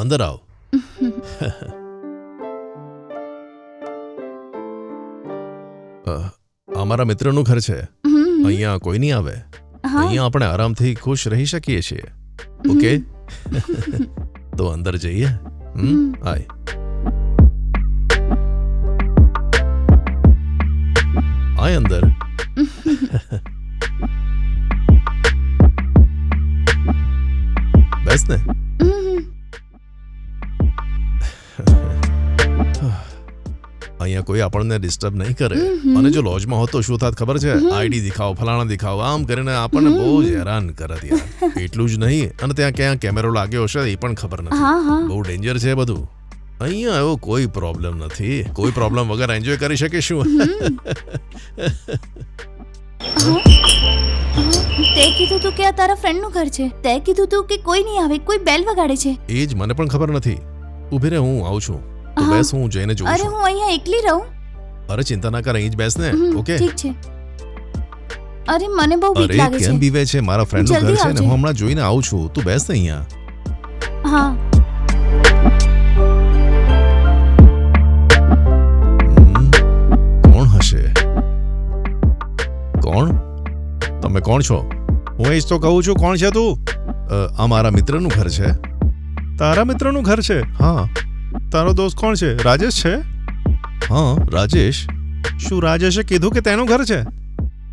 અંદર આવ અ, આ મારા મિત્રનું ઘર છે હમ, અહીંયા કોઈ નહીં આવે હા અહીંયા આપણે આરામથી ખુશ રહી શકીએ છીએ ઓકે તો અંદર જઈએ હમ હમ. આય આય અંદર બેસ ને અહીંયા કોઈ આપણને ડિસ્ટર્બ નહીં કરે. અને જો લોજમાં હોત તો શું થાત ખબર છે? આઈડી દેખાવ ફલાણા દેખાવ આમ કરીને આપણને બહુ જ હેરાન કરે ત્યાં એટલું જ નહીં. અને ત્યાં ક્યાં કેમેરો લાગ્યો હશે એ પણ ખબર નથી. બહુ ડેન્જર છે બધું. અહીંયા એવો કોઈ પ્રોબ્લેમ નથી. કોઈ પ્રોબ્લેમ વગર એન્જોય કરી શકીશું તે કીધું તું કે આ તારા ફ્રેન્ડનું ઘર છે. તે કીધું તું કે કોઈ નહીં આવે કોઈ બેલ વગાડે છે. એ જ મને પણ ખબર નથી. ઊભી રહે હું આવું છું. તો બેસ હું જઈને જોઉં અરે હું અહીંયા એકલી રહું? અરે ચિંતા ના કર અહીં જ બેસ ને ઓકે? ઠીક છે. અરે મને બહુ બીક લાગે છે. કેમ બીવે છે? મારા ફ્રેન્ડનું ઘર છે ને હું હમણાં જોઈને આવું છું. તું બેસ ને અહીંયા. હા. કોણ હશે? કોણ? તમે કોણ છો? હું એ જ તો કહું છું કોણ છે તું? આ મારા મિત્રનું ઘર છે. તારા મિત્રનું ઘર છે? હા. તારો દોસ્ત કોણ છે? રાજેશ છે? હા રાજેશ. શું રાજેશે કીધું કે તેનું ઘર છે?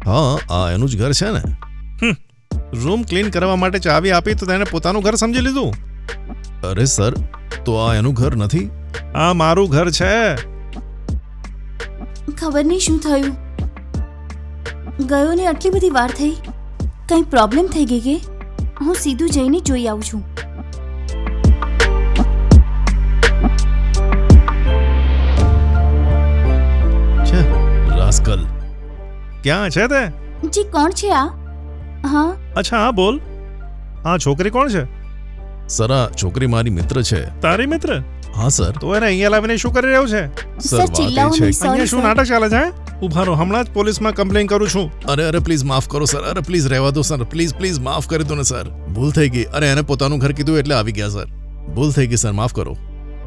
હા આ એનું જ ઘર છે ને. રૂમ ક્લીન કરવા માટે ચાવી આપી તો તેને પોતાનું ઘર સમજી લીધું. અરે સર તો આ એનું ઘર નથી? આ મારું ઘર છે. ખબર નહીં શું થયું. ગયો ને આટલી બધી વાર થઈ. કંઈ પ્રોબ્લેમ થઈ ગઈ કે? હું સીધું જઈને જોઈ આવું છું છે. ક્યાં છે તે? જી કોણ છે આ? હા? અચ્છા હા બોલ. આ છોકરી કોણ છે? સર આ છોકરી મારી મિત્ર છે. તારી મિત્ર? હા સર. તો એને અહીંયા લાવીને શું કરી રહ્યો છે? સર ચિલ્લાઓ નહીં અહીંયા શું નાટક ચાલે છે ઊભા રહો હમણાં જ પોલીસમાં કમ્પ્લેન કરું છું. અરે અરે પ્લીઝ માફ કરો સર. અરે પ્લીઝ રહેવા દો સર. પ્લીઝ પ્લીઝ માફ કરી દો ને સર. ભૂલ થઈ ગઈ. અરે એને પોતાનું ઘર કીધું એટલે આવી ગયા સર. ભૂલ થઈ ગઈ સર. માફ કરો.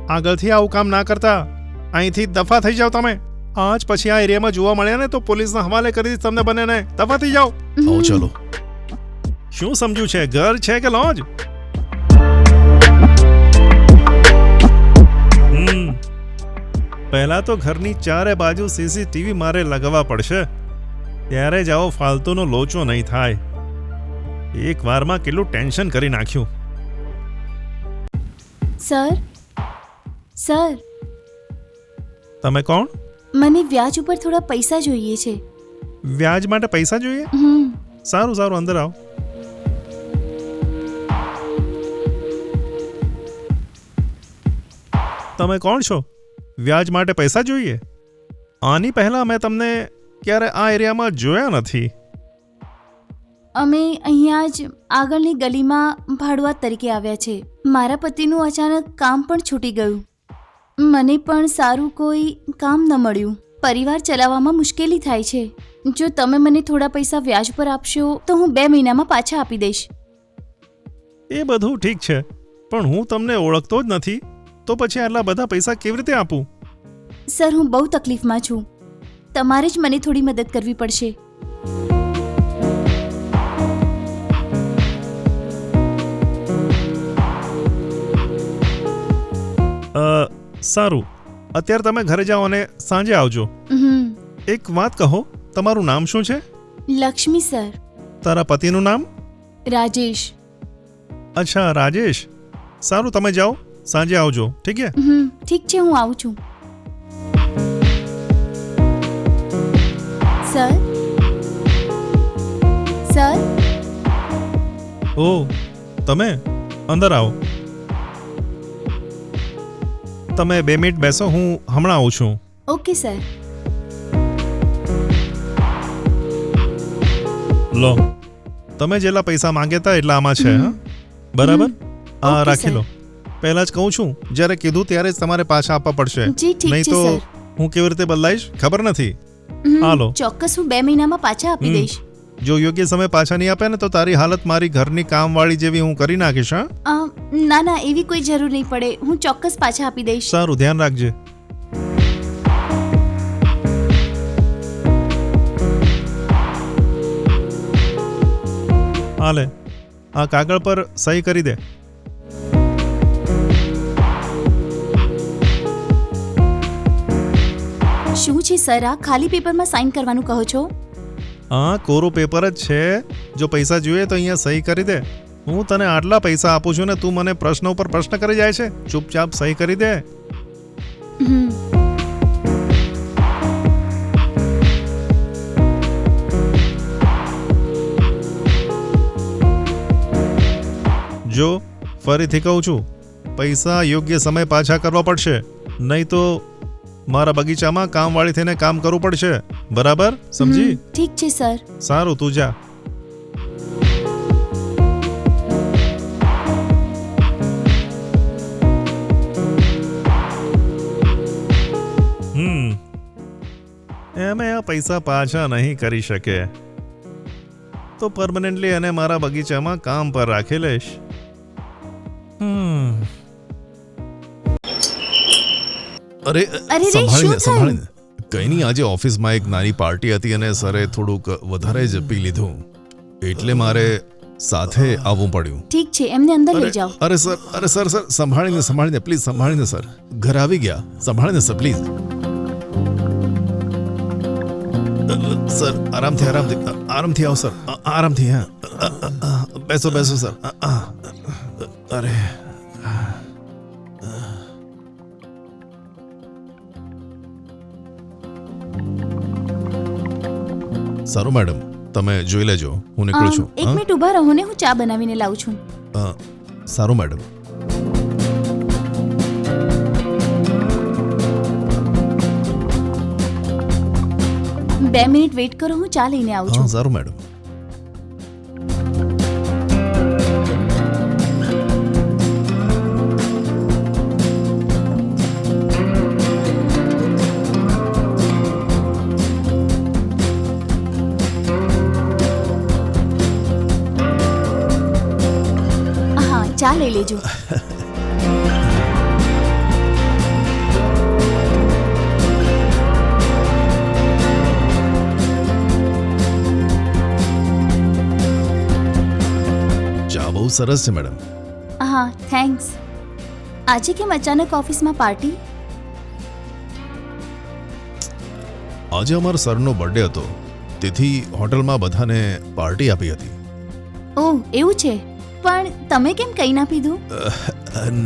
આગળથી આવું કામ ના કરતા અહીંથી દફા થઈ જાઓ તમે. આજ પછી આ એરિયામાં જોવા મળ્યા ને તો પોલીસના હવાલે કરી દીધ તમને બંનેને. ને થઈ જાઓ આવો ચલો. શું સમજ્યું છે? ઘર છે કે લોજ? પહેલા તો ઘરની ચારે બાજુ સીસીટીવી મારે લગાવવા પડશે. ત્યારે જ આવો ફાલતુનો લોચો નહીં થાય. એક વારમાં કેટલું ટેન્શન કરી નાખ્યું. સર? સર? તમે કોણ? મને વ્યાજ ઉપર થોડા પૈસા જોઈએ છે. વ્યાજ માટે પૈસા જોઈએ? હમ. સારું સારું અંદર આવો. તમે કોણ છો? વ્યાજ માટે પૈસા જોઈએ? આની પહેલા મેં તમને ક્યારે આ એરિયામાં જોયા નથી. અમે અહીંયા જ આગળની ગલીમાં ભાડુઆત તરીકે આવ્યા છે. મારા પતિનું અચાનક કામ પણ છૂટી ગયું. મને પણ સારું કોઈ કામ ન મળ્યું. પરિવાર ચલાવવામાં મુશ્કેલી થાય છે. જો તમે મને થોડા પૈસા વ્યાજ પર આપશો તો હું બે મહિનામાં પાછા આપી દઈશ. એ બધું ઠીક છે પણ હું તમને ઓળખતો જ નથી તો પછી આટલા બધા પૈસા કેવી રીતે આપું? સર હું બહુ તકલીફમાં છું. તમારે જ મને થોડી મદદ કરવી પડશે. સારું. અત્યારે તમે ઘરે જાઓ અને સાંજે આવજો. એક વાત કહો તમારું નામ શું છે? લક્ષ્મી સર. તારા પતિનું નામ? રાજેશ. અચ્છા રાજેશ. સારું તમે જાઓ સાંજે આવજો ઠીક છે? ઠીક છે હું આવું છું. સર? સર? ઓ તમે? અંદર આવો. તમે બે મિનિટ બેસો હું હમણાં આવું છું. ઓકે સર લો. તમે જેટલા પૈસા માંગ્યા હતા એટલા આમાં છે હા? બરાબર? આ ઓકે, રાખી સર. લો. પહેલા જ કહું છું જ્યારે કીધું ત્યારે જ તમારે પાછા આપવા પડશે. જી ઠીક નહીં છે તો સર હું કેવી રીતે બદલાઈશ? ખબર નથી? હમ, હાલો. ચોક્કસ હું બે મહિનામાં પાછા આપી હમ. દઈશ. જો યોગ્ય સમય પાછા નહીં આપે ને તો તારી હાલત મારી ઘરની કામવાળી જેવી હું કરી નાખીશ હા? ના ના એવી કોઈ જરૂર નહીં પડે. હું ચોક્કસ પાછા આપી દઈશ. સારું ધ્યાન રાખજે. હાલે આ કાગળ પર સહી કરી દે. શું છે સર? આ ખાલી પેપરમાં સાઈન કરવાનું કહો છો? હા, કોરું પેપર જ છે. જો પૈસા જોઈએ તો અહીંયા સહી કરી દે. હું તને આટલા પૈસા આપું છું ને તું મને પ્રશ્ન ઉપર પ્રશ્ન કરી જાય છે. ચૂપચાપ સહી કરી દે. જો, ફરીથી કહું છું, પૈસા યોગ્ય સમય પાછા કરવા પડશે. નહીં તો મારા બગીચામાં કામવાળી થઈને કામ કરવું પડશે. બરાબર? સમજી? હમ, ઠીક છે સર. સારું તું જા. હમ એમે આ પૈસા પાછા નહીં કરી શકે. તો પરમનન્ટલી એને મારા બગીચામાં કામ પર રાખી લઈશ. હમ અરે અરે સંભાળીને સંભાળીને. કઈ નહીં આજે ઓફિસમાં એક નાની પાર્ટી હતી અને સરે થોડુંક વધારે જ પી લીધું. એટલે મારે સાથે આવવું પડ્યું. ઠીક છે એમને અંદર લઈ જાઓ. અરે સર અરે સર સર સંભાળીને સંભાળીને પ્લીઝ સંભાળીને સર. ઘર આવી ગયા. સંભાળીને સર પ્લીઝ. સર આરામથી આરામથી આરામથી આવો સર. આરામથી હા. બેસો બેસો સર. અરે. સારું મેડમ તમે જોઈ લેજો હું નીકળું છું. એક મિનિટ ઊભા રહો ને હું ચા બનાવીને લાવું છું. અ, સારું મેડમ બે મિનિટ વેઇટ કરો હું ચા લઈને આવું હા છું. સારું મેડમ ચા લઈ લેજો. ચા બહુ સરસ છે મેડમ. હા થેન્ક્સ. આજે કેમ અચાનક ઓફિસમાં પાર્ટી? આજે અમારા સરનો બર્થડે હતો. તેથી હોટલમાં બધાને પાર્ટી આપી હતી. ઓહ એવું છે? પણ તમે કેમ કંઈ ના પીધું?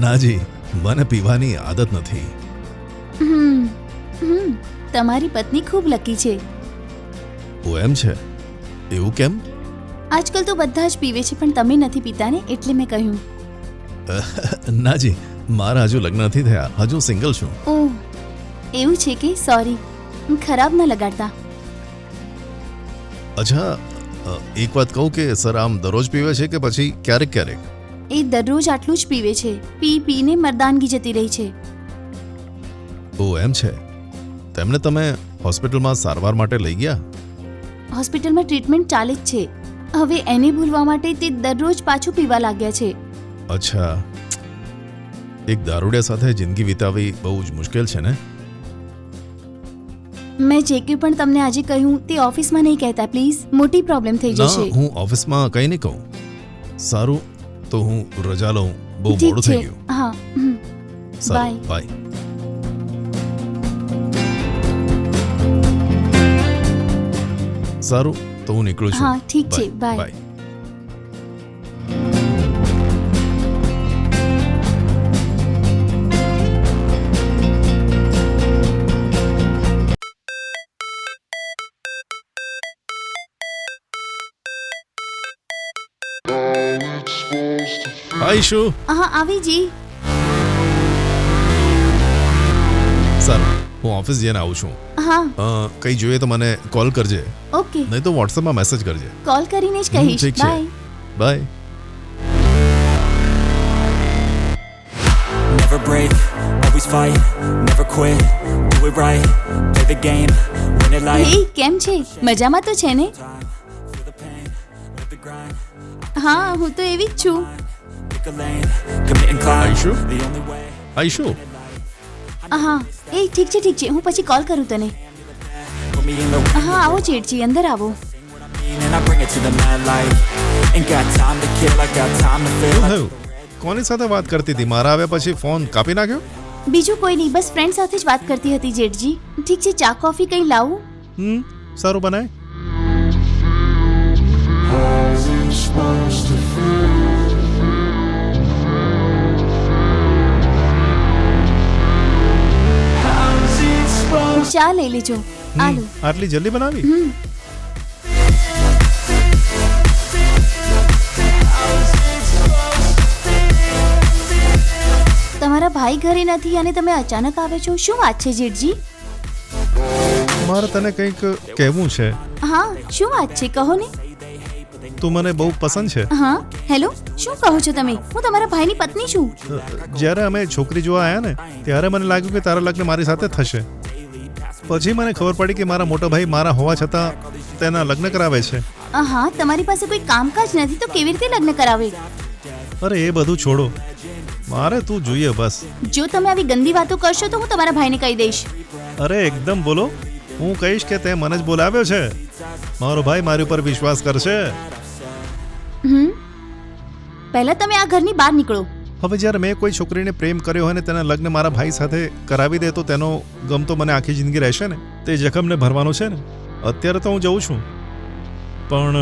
નાજી મને પીવાની આદત નથી. હમ તમારી પત્ની ખૂબ લકી છે. ઓ એમ છે? એવું કેમ? આજકાલ તો બધા જ પીવે છે પણ તમે નથી પીતા ને એટલે મેં કહ્યું. નાજી મારા હજુ લગ્ન નથી થયા હજુ સિંગલ છું. ઓહ એવું છે કે? સોરી ખરાબ ન લગાડતા. અચ્છા એક વાત કહું કે સર આમ દરરોજ પીવે છે કે પછી ક્યારેક ક્યારેક? એ દરરોજ આટલું જ પીવે છે. પી પીને મરદાનગી જતી રહી છે. ઓ એમ છે? તેમને તમે હોસ્પિટલમાં સારવાર માટે લઈ ગયા? હોસ્પિટલમાં ટ્રીટમેન્ટ ચાલે જ છે. હવે એને ભૂલવા માટે તે દરરોજ પાછું પીવા લાગ્યા છે. અચ્છા. એક દારૂડિયા સાથે જિંદગી વિતાવી બહુ જ મુશ્કેલ છે ને? મેં જે કંઈ પણ તમને આજે કહ્યું તે ઓફિસમાં નહીં કહેતા પ્લીઝ. મોટી પ્રોબ્લેમ થઈ ના જશે. હું ઓફિસમાં કંઈ નહીં કહું. સારું તો હું રજા લઉં. બહુ ઠીક મોડું છે. થઈ ગયું. હા હમ. સારું Bye. બાય સારું તો હું નીકળું છું. હા, ઠીક છે. બાય બાય હાય શું હા આવી જી. સારું હું ઓફિસ જઈને આવું છું. હા. કઈ જોઈએ તો મને કોલ કરજે. ઓકે. નહીં તો વોટ્સએપમાં મેસેજ કરજે. કોલ કરીને જ કહીશ. ઠીક છે. Bye bye Never break, always fight, never quit, do it right, play the game, win it like હે કેમ છે? મજામાં તો છે ને? Feel the pain, હા હું તો એવી જ છું. Pick a lane, commit and climb. Are you sure? The only way. આઈશુ હા એ ઠીક છે ઠીક છે હું પછી કોલ કરું તને Put me in the હા આવો ચેડજી અંદર આવો mean and I bring it to the mad light. Ain't got time to kill, I got time to feel. શું થયું કોની સાથે વાત કરતી હતી મારા આવ્યા પછી ફોન કાપી નાખ્યો બીજું કોઈ નહીં બસ ફ્રેન્ડ સાથે જ વાત કરતી હતી જેઠજી ઠીક છે ચા કોફી કંઈ લાવું હમ સારું બનાય ચા લઈ લેજો. આલો આટલી જલ્દી બનાવી? હમ. તમારા ભાઈ ઘરે નથી અને તમે અચાનક આવે છો? શું વાત છે જેઠજી? મારે તને કંઈક કહેવું છે. હા શું વાત છે? કહો ને. તું મને બહુ પસંદ છે. હા હેલો શું કહો છો તમે? હું તમારા ભાઈની પત્ની છું. જ્યારે અમે છોકરી જોવા આવ્યા ને ત્યારે મને લાગ્યું કે તારા લગ્ન મારી સાથે થશે. પછી મને ખબર પડી કે મારા મોટો ભાઈ મારા હોવા છતાં તેના લગ્ન કરાવે છે. હા તમારી પાસે કોઈ કામકાજ નથી તો કેવી રીતે લગ્ન કરાવે? અરે એ બધું છોડો. મારે તું જોઈએ બસ. જો તમે આવી ગંદી વાતો કરશો તો હું તમારા ભાઈને કહી દઈશ. અરે એકદમ બોલો. હું કહીશ કે તે મને જ બોલાવ્યો છે. મારો ભાઈ મારી ઉપર વિશ્વાસ કરશે. હમ. પહેલા તમે આ ઘરની બહાર નીકળો. હવે જ્યારે મેં કોઈ છોકરીને પ્રેમ કર્યો હોય ને તેના લગ્ન મારા ભાઈ સાથે કરાવી દે તો તેનો ગમ તો મને આખી જિંદગી રહેશે ને? તે જખમને ભરવાનો છે ને? અત્યારે તો હું જઉં છું. પણ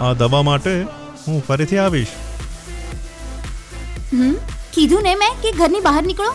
આ દવા માટે હું ફરીથી આવીશ. કીધું ને મેં કે ઘરની બહાર નીકળો.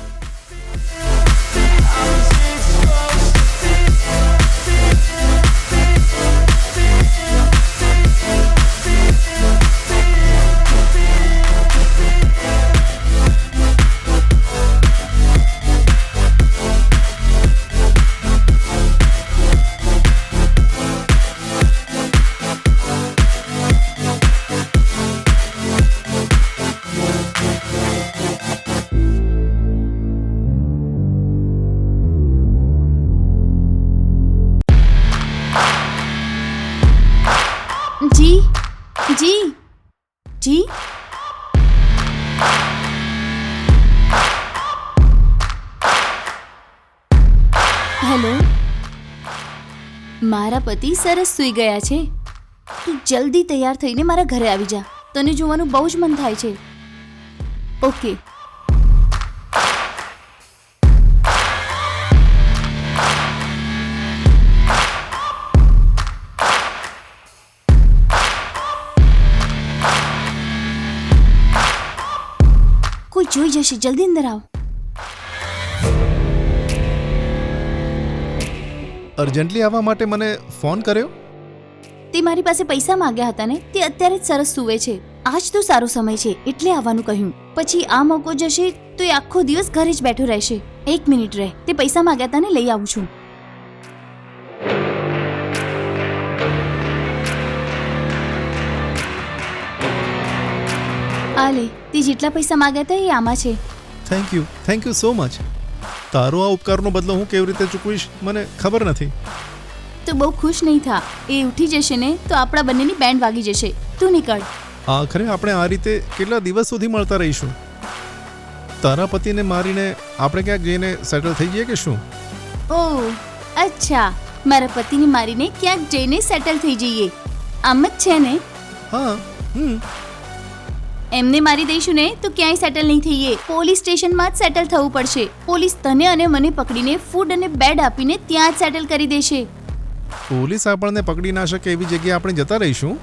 મારા પતિ સરસ સૂઈ ગયા છે. તું જલ્દી તૈયાર થઈને મારા ઘરે આવી જા. તને જોવાનું બહુ જ મન થાય છે. ઓકે. કોઈ જોઈ જશે. જલ્દી અંદર આવ. અર્જન્ટલી આવવા માટે મને ફોન કર્યો? તે મારી પાસે પૈસા માંગ્યા હતા ને તે અત્યારે જ સરસ સૂવે છે. આજ તો સારો સમય છે એટલે આવવાનું કહ્યું. પછી આ મોકો જશે તો એ આખો દિવસ ઘરે જ બેઠો રહેશે. એક મિનિટ રહે તે પૈસા માંગ્યા હતા ને લઈ આવું છું. આ લે તે જેટલા પૈસા માંગ્યા હતા એ આમાં છે. Thank you thank you so much તારો આ ઉપકારનો બદલો હું કેવી રીતે ચૂકવીશ મને ખબર નથી. તો બહુ ખુશ નહીં થા. એ ઉઠી જશે ને તો આપણા બંનેની બેન્ડ વાગી જશે. તું નીકળ. આખરે આપણે આ રીતે કેટલા દિવસ સુધી મળતા રહીશું? તારા પતિને મારીને આપણે ક્યાંક જઈને સેટલ થઈ જઈએ કે શું? ઓહ અચ્છા. મારા પતિને મારીને ક્યાંક જઈને સેટલ થઈ જઈએ. આમ જ છે ને? હા હમ. એમને મારી દઈશું ને તો ક્યાંય સેટલ નહીં થઈએ. પોલીસ સ્ટેશનમાં જ સેટલ થવું પડશે. પોલીસ તને અને મને પકડીને ફૂડ અને બેડ આપીને ત્યાં જ સેટલ કરી દેશે. પોલીસ આપણને પકડી ના શકે એવી જગ્યાએ આપણે જતા રહીશું?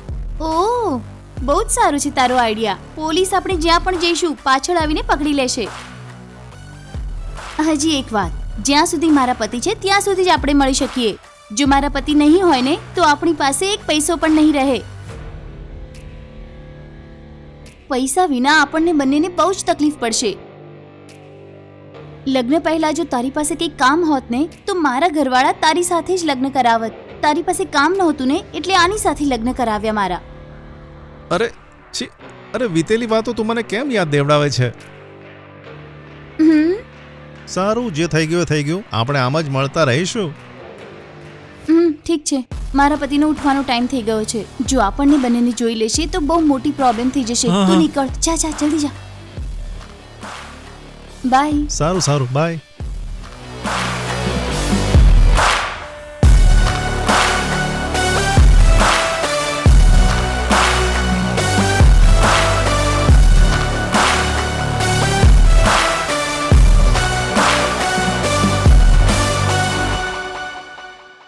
ઓહ બહુ જ સારું છે તારો આઈડિયા પોલીસ આપણે જ્યાં પણ જઈશું પાછળ આવીને પકડી લેશે. હજી એક વાત. જ્યાં સુધી મારા પતિ છે ત્યાં સુધી જ આપણે મળી શકીએ. જો મારા પતિ નહીં હોય ને તો આપણી પાસે એક પૈસો પણ નહીં રહે. પૈસા વિના આપણને બંનેને બહુ જ તકલીફ પડશે. લગ્ન પહેલા જો તારી પાસે કંઈ કામ હોત ને તો મારા ઘરવાળા તારી સાથે જ લગ્ન કરાવત. તારી પાસે કામ નહોતું ને એટલે આની સાથે લગ્ન કરાવ્યા મારા. અરે છી અરે વીતેલી વાતો તું મને કેમ યાદ દેવડાવે છે? હમ. સારું જે થઈ ગયું થઈ ગયું. આપણે આમ જ મળતા રહીશું. ઠીક છે. મારા પતિનો ઉઠવાનો ટાઈમ થઈ ગયો છે. જો આપણને બંનેને જોઈ લેશે તો બહુ મોટી પ્રોબ્લેમ થઈ જશે. હા, તું હા. નીકળ. જા જા જલ્દી જા. બાય સારું સારું. બાય